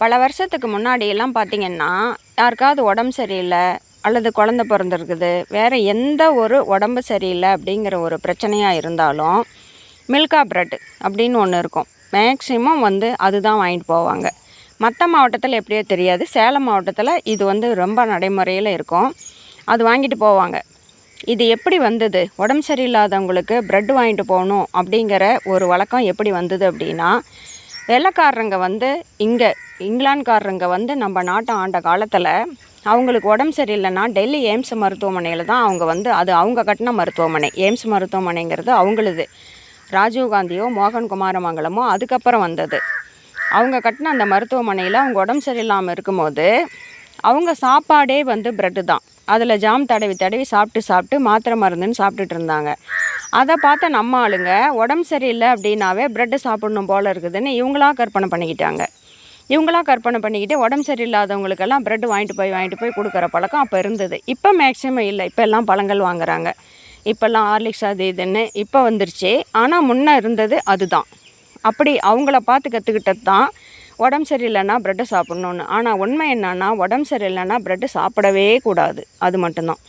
பல வருஷத்துக்கு முன்னாடியெல்லாம் பார்த்திங்கன்னா பார்த்தீங்கன்னா யாருக்காவது உடம்பு சரியில்லை அல்லது குழந்த பிறந்திருக்குது வேறு எந்த ஒரு உடம்பு சரியில்லை அப்படிங்கிற ஒரு பிரச்சனையாக இருந்தாலும் மில்கா பிரெட் அப்படின்னு ஒன்று இருக்கும். மேக்ஸிமம் வந்து அதுதான் வாங்கிட்டு போவாங்க. மற்ற மாவட்டத்தில் எப்படியோ தெரியாது. சேலம் மாவட்டத்தில் இது வந்து ரொம்ப நடைமுறையில் இருக்கும். அது வாங்கிட்டு போவாங்க. இது எப்படி வந்தது? உடம்பு சரியில்லாதவங்களுக்கு ப்ரெட் வாங்கிட்டு போகணும் அப்படிங்கிற ஒரு வழக்கம் எப்படி வந்தது அப்படின்னா வெள்ளைக்காரங்க வந்து இங்கே இங்கிலாந்துக்காரங்க வந்து நம்ம நாட்டை ஆண்ட காலத்தில் அவங்களுக்கு உடம்பு சரியில்லைன்னா டெல்லி எய்ம்ஸ் மருத்துவமனையில் தான் அவங்க வந்து அது அவங்க கட்டின மருத்துவமனை. எய்ம்ஸ் மருத்துவமனைங்கிறது அவங்களுது. ராஜீவ்காந்தியோ மோகன் குமாரமங்கலமோ அதுக்கப்புறம் வந்தது. அவங்க கட்டின அந்த மருத்துவமனையில் அவங்க உடம்பு சரியில்லாமல் இருக்கும்போது அவங்க சாப்பாடே வந்து ப்ரெட்டு தான். அதில் ஜாம் தடவி தடவி சாப்பிட்டு சாப்பிட்டு மாத்திரை மருந்துன்னு சாப்பிட்டுட்டு இருந்தாங்க. அதை பார்த்த நம்ம ஆளுங்க உடம்பு சரியில்லை அப்படின்னாவே ப்ரெட்டு சாப்பிடணும் போல் இருக்குதுன்னு இவங்களா கற்பனை பண்ணிக்கிட்டாங்க. இவங்களா கற்பனை பண்ணிக்கிட்டு உடம்பு சரியில்லாதவங்களுக்கெல்லாம் ப்ரெட் வாங்கிட்டு போய் வாங்கிட்டு போய் கொடுக்குற பழக்கம் அப்போ இருந்தது. இப்போ மேக்ஸிமம் இல்லை. இப்போ எல்லாம் பழங்கள் வாங்குறாங்க. இப்போல்லாம் ஹார்லிக்ஸ் அது இதுன்னு இப்போ வந்துருச்சு. ஆனால் முன்னே இருந்தது அதுதான். அப்படி அவங்கள பார்த்து கற்றுக்கிட்டது தான் உடம்பு சரியில்லைன்னா ப்ரெட்டு சாப்பிட்ணுன்னு ஆனால் உண்மை என்னன்னா உடம்பு சரியில்லைன்னா ப்ரெட்டு சாப்பிடவே கூடாது. அது மட்டும்தான்.